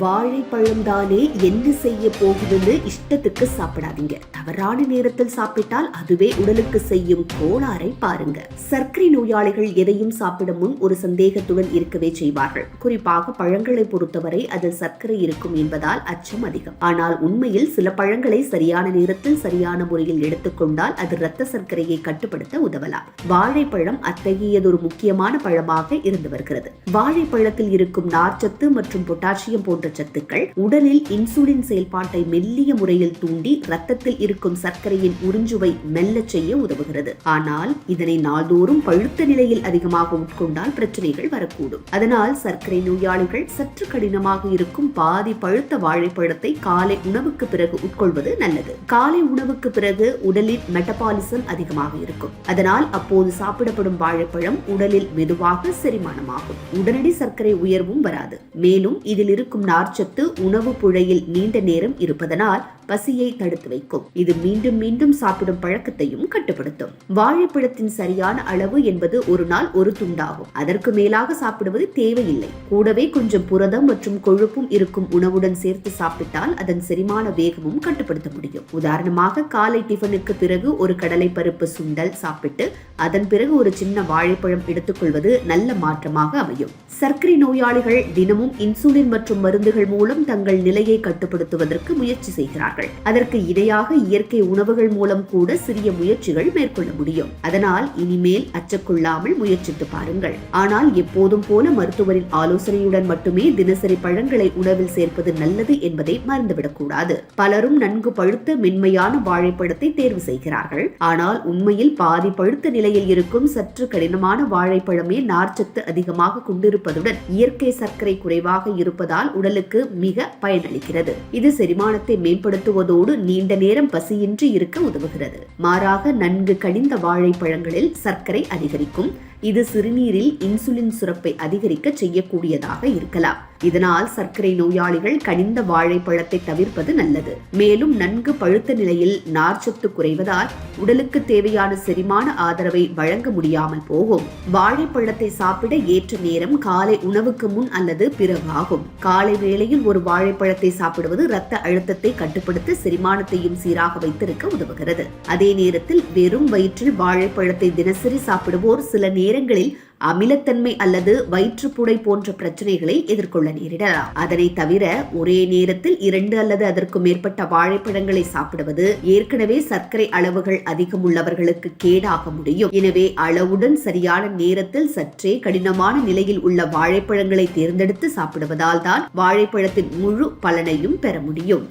வாழைப்பழம் தானே என்ன செய்ய போகுதுன்னு இஷ்டத்துக்கு சாப்பிடாதீங்க. தவறான நேரத்தில் சாப்பிட்டால் அதுவே உடலுக்கு செய்யும் கோளாறை பாருங்க. சர்க்கரை நோயாளிகள் எதையும் சாப்பிட முன் ஒரு சந்தேகத்துடன் இருக்கவே செய்வார்கள். குறிப்பாக பழங்களை பொறுத்தவரை அதில் சர்க்கரை இருக்கும் என்பதால் அச்சம் அதிகம். ஆனால் உண்மையில் சில பழங்களை சரியான நேரத்தில் சரியான முறையில் எடுத்துக்கொண்டால் அது இரத்த சர்க்கரையை கட்டுப்படுத்த உதவலாம். வாழைப்பழம் அத்தகையதொரு முக்கியமான பழமாக இருந்து வருகிறது. வாழைப்பழத்தில் இருக்கும் நார்ச்சத்து மற்றும் பொட்டாசியம் போன்ற ஊட்டச்சத்துக்கள் உடலில் இன்சுலின் செயல்பாட்டை மெல்லிய முறையில் தூண்டி ரத்தத்தில் இருக்கும் சர்க்கரையின் உறிஞ்சுவை மெல்ல செய்ய உதவுகிறது. ஆனால் இதனை நாள்தோறும் பழுத்த நிலையில் அதிகமாக உட்கொண்டால் பிரச்சனைகள் வரக்கூடும். அதனால் சர்க்கரை நோயாளிகள் சற்று கடினமாக இருக்கும் பாதி பழுத்த வாழைப்பழத்தை காலை உணவுக்கு பிறகு உட்கொள்வது நல்லது. காலை உணவுக்கு பிறகு உடலில் மெட்டபாலிசம் அதிகமாக இருக்கும். அதனால் அப்போது சாப்பிடப்படும் வாழைப்பழம் உடலில் மெதுவாக செரிமானமாகும். உடனடி சர்க்கரை உயர்வும் வராது. மேலும் இதில் இருக்கும் நார்ச்சத்து உணவு புழையில் நீண்ட நேரம் இருப்பதனால் பசியை தடுத்து வைக்கும். இது மீண்டும் மீண்டும் சாப்பிடும் பழக்கத்தையும் கட்டுப்படுத்தும். வாழைப்பழத்தின் சரியான அளவு என்பது ஒரு நாள் ஒரு துண்டாகும். அதற்கு மேலாக சாப்பிடுவது தேவையில்லை. கூடவே கொஞ்சம் புரதம் மற்றும் கொழுப்பும் இருக்கும் உணவுடன் சேர்த்து சாப்பிட்டால் அதன் செரிமான வேகமும் கட்டுப்படுத்த முடியும். உதாரணமாக காலை டிஃபனுக்கு பிறகு ஒரு கடலை பருப்பு சுண்டல் சாப்பிட்டு அதன் பிறகு ஒரு சின்ன வாழைப்பழம் எடுத்துக்கொள்வது நல்ல மாற்றமாக அமையும். சர்க்கரை நோயாளிகள் தினமும் இன்சுலின் மற்றும் மருந்துகள் மூலம் தங்கள் நிலையை கட்டுப்படுத்துவதற்கு முயற்சி செய்கிறார்கள். அதற்கு இணையாக இயற்கை உணவுகள் மூலம் கூட சிறிய முயற்சிகள் மேற்கொள்ள முடியும். அதனால் இனிமேல் அச்சக்கொள்ளாமல் முயற்சித்து பாருங்கள். ஆனால் எப்போதும் போல மருத்துவரின் ஆலோசனையுடன் மட்டுமே தினசரி பழங்களை உணவில் சேர்ப்பது நல்லது என்பதை மறந்துவிடக்கூடாது. பலரும் நன்கு பழுத்த மென்மையான வாழைப்பழத்தை தேர்வு செய்கிறார்கள். ஆனால் உண்மையில் பாதி பழுத்த நிலையில் இருக்கும் சற்று கடினமான வாழைப்பழமே நார்ச்சத்து அதிகமாக கொண்டிருப்பதுடன் இயற்கை சர்க்கரை குறைவாக இருப்பதால் உடலுக்கு மிக பயனளிக்கிறது. இது செரிமானத்தை மேம்படுத்துவதோடு நீண்ட நேரம் பசியின்றி இருக்க உதவுகிறது. மாறாக நன்கு கடிந்த வாழைப்பழங்களில் சர்க்கரை அதிகரிக்கும். இது சிறுநீரில் இன்சுலின் சுரப்பை அதிகரிக்க செய்யக்கூடியதாக இருக்கலாம். இதனால் சர்க்கரை நோயாளிகள் கனிந்த வாழைப்பழத்தை தவிர்ப்பது நல்லது. மேலும் நன்கு பழுத்த நிலையில் நார்ச்சத்து குறைவதால் உடலுக்கு தேவையான செரிமான ஆதரவை வழங்க முடியாமல் போகும். வாழைப்பழத்தை சாப்பிட ஏற்ற நேரம் காலை உணவுக்கு முன் அல்லது பிறகாகும். காலை வேளையில் ஒரு வாழைப்பழத்தை சாப்பிடுவது இரத்த அழுத்தத்தை கட்டுப்படுத்த செரிமானத்தையும் சீராக வைத்திருக்க உதவுகிறது. அதே நேரத்தில் வெறும் வயிற்றில் வாழைப்பழத்தை தினசரி சாப்பிடுவோர் சில நேரம் நேரங்களில் அமிலத்தன்மை அல்லது வயிற்றுப்புடை போன்ற பிரச்சனைகளை எதிர்கொள்ள நேரிடலாம் அதனை தவிர ஒரே நேரத்தில் இரண்டு அல்லது அதற்கு மேற்பட்ட வாழைப்பழங்களை சாப்பிடுவது ஏற்கனவே சர்க்கரை அளவுகள் அதிகம் உள்ளவர்களுக்கு கேடாக முடியும். எனவே அளவுடன் சரியான நேரத்தில் சற்றே கடினமான நிலையில் உள்ள வாழைப்பழங்களை தேர்ந்தெடுத்து சாப்பிடுவதால் தான் வாழைப்பழத்தின் முழு பலனையும் பெற முடியும்.